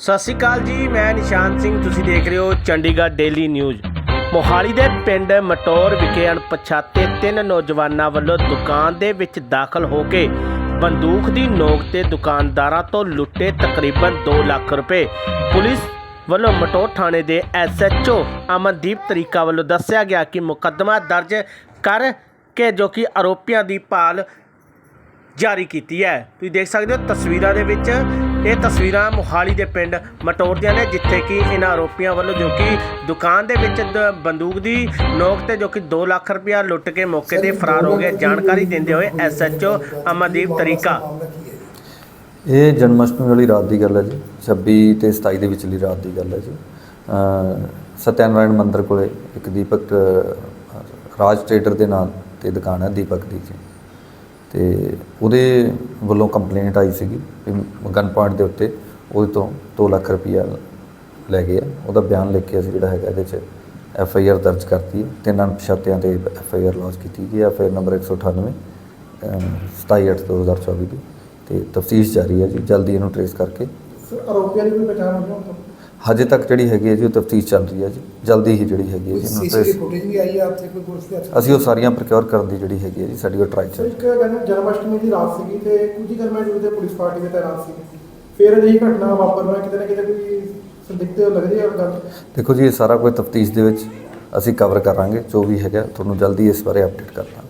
ਸਤਿ ਸ਼੍ਰੀ ਅਕਾਲ ਜੀ, ਮੈਂ ਨਿਸ਼ਾਨ ਸਿੰਘ, ਤੁਸੀਂ ਦੇਖ ਰਹੇ ਹੋ ਚੰਡੀਗੜ੍ਹ ਡੇਲੀ ਨਿਊਜ਼ ਮੋਹਾਲੀ ਦੇ ਪਿੰਡ ਮਟੌਰ ਵਿਖੇ ਅਣਪਛਾਤੇ ਤਿੰਨ ਨੌਜਵਾਨਾਂ ਵੱਲੋਂ ਦੁਕਾਨ ਦੇ ਵਿੱਚ ਦਾਖਲ ਹੋ ਕੇ ਬੰਦੂਕ ਦੀ ਨੋਕ ਤੇ ਦੁਕਾਨਦਾਰਾਂ ਤੋਂ ਲੁੱਟੇ ਤਕਰੀਬਨ 2 ਲੱਖ ਰੁਪਏ। ਪੁਲਿਸ ਵੱਲੋਂ ਮਟੌਰ ਥਾਣੇ ਦੇ ਐਸਐਚਓ ਅਮਨਦੀਪ ਤਰੀਕਾ ਵੱਲੋਂ ਦੱਸਿਆ ਗਿਆ ਕਿ ਮੁਕੱਦਮਾ ਦਰਜ ਕਰ ਕੇ ਜੋ ਕਿ ਆਰੋਪੀਆਂ ਦੀ ਭਾਲ ਜਾਰੀ ਕੀਤੀ ਹੈ। ਤੁਸੀਂ ਦੇਖ ਸਕਦੇ ਹੋ ਤਸਵੀਰਾਂ ਦੇ ਵਿੱਚ ਇਹ ਤਸਵੀਰਾਂ ਮੁਹਾਲੀ ਦੇ ਪਿੰਡ ਮਟੌਰ ਦੀਆਂ ਨੇ ਜਿੱਥੇ ਕਿ ਇਹਨਾਂ ਆਰੋਪੀਆਂ ਵੱਲੋਂ ਜੋ ਕਿ ਦੁਕਾਨ ਦੇ ਵਿੱਚ ਦ- ਬੰਦੂਕ ਦੀ ਨੋਕ ਤੇ ਜੋ ਕਿ 2 ਲੱਖ ਰੁਪਇਆ ਲੁੱਟ ਕੇ ਮੌਕੇ ਤੇ ਫਰਾਰ ਹੋ ਗਏ। ਜਾਣਕਾਰੀ ਦਿੰਦੇ ਹੋਏ ਐਸਐਚਓ ਅਮਨਦੀਪ ਤਰੀਕਾ। ਇਹ ਜਨਮਸ਼ਟਮੀ ਵਾਲੀ ਰਾਤ ਦੀ ਗੱਲ ਹੈ ਜੀ। 26 ਤੇ 27 ਦੇ ਵਿਚਲੀ ਰਾਤ ਦੀ ਗੱਲ ਹੈ ਜੀ। ਅ, ਸਤਿਆਨਾਰਾਇਣ ਮੰਦਿਰ ਕੋਲੇ ਇੱਕ ਦੀਪਕ ਅ, ਰਾਜ ਟ੍ਰੇਡਰ ਦੇ ਨਾਂ ਤੇ ਦੁਕਾਨ ਹੈ ਦੀਪਕ ਦੀ ਜੀ। ਤੇ ਉਹਦੇ ਵੱਲੋਂ ਕੰਪਲੇਂਟ ਆਈ ਸੀਗੀ ਕਿ ਗਨ ਪੁਆਇੰਟ ਦੇ ਉੱਤੇ ਉਹਦੇ ਤੋਂ 2 ਲੱਖ ਰੁਪਈਆ ਲੈ ਗਏ ਆ। ਉਹਦਾ ਬਿਆਨ ਲਿਖ ਕੇ ਅਸੀਂ ਜਿਹੜਾ ਹੈਗਾ ਇਹਦੇ 'ਚ ਐਫ ਆਈ ਆਰ ਦਰਜ ਕਰਤੀ ਹੈ। ਤਿੰਨ ਅਣਪਛਾਤਿਆਂ ਤੇ ਐਫ ਆਈ ਆਰ ਲੌਂਚ ਕੀਤੀ ਗਈ ਐਫ ਆਈ ਆਰ ਨੰਬਰ 198 27/8/2024 ਦੀ ਤੇ ਤਫਤੀਸ਼ ਜਾਰੀ ਹੈ ਜੀ। ਜਲਦੀ ਇਹਨੂੰ ਟਰੇਸ ਕਰਕੇ। ਆਰੋਪੀਆਂ ਦੀ ਕੋਈ ਪਛਾਣ ਹੋਈ ਹੁਣ ਹਜੇ ਤੱਕ ਜਿਹੜੀ ਹੈਗੀ ਹੈ ਜੀ ਉਹ ਤਫਤੀਸ਼ ਚੱਲ ਰਹੀ ਹੈ ਜੀ ਜਲਦੀ ਹੀ ਜਿਹੜੀ ਹੈਗੀ ਹੈ ਜੀ ਇਹਨੂੰ ਸੀਸੀਟੀਵੀ trace- ਫੁਟੇਜ ਵੀ ਆਈ ਹੈ ਆਪਸੇ ਕੋਈ ਪੁਲਿਸ ਦੇ ਅਸੀਂ ਉਹ ਸਾਰੀਆਂ ਪ੍ਰੋਕਿਓਰ ਕਰਨ ਦੀ ਜਿਹੜੀ ਹੈਗੀ ਹੈ ਜੀ ਸਾਡੀ ਉਹ ਟਰਾਈ ਸਰ ਚੱਲ ਇੱਕ ਕਹਿੰਦੇ ਜਨਮ ਅਸ਼ਟਮੀ ਦੀ ਰਾਤ ਸੀਗੀ ਤੇ ਕੁਝ ਹੀ ਕਰਮਾ ਜੀ ਤੇ ਪੁਲਿਸ ਪਾਰਟੀ ਦੇ ਤੈਨਾਤ ਸੀਗੇ। ਫਿਰ ਅਜਿਹੀ ਘਟਨਾ ਵਾਪਰਨਾ ਕਿਤੇ ਨਾ ਕਿਤੇ ਕੋਈ ਸੰਦਿਗਧ ਲੱਗਦੀ ਹੈ ਗੱਲ? ਦੇਖੋ ਜੀ ਇਹ ਸਾਰਾ ਕੋਈ ਤਫਤੀਸ਼ ਦੇ ਵਿੱਚ ਅਸੀਂ ਕਵਰ ਕਰਾਂਗੇ ਜੋ ਵੀ ਹੈਗਾ ਤੁਹਾਨੂੰ ਜਲਦੀ ਇਸ ਬਾਰੇ ਅਪਡੇਟ ਕਰ ਦਾਂਗੇ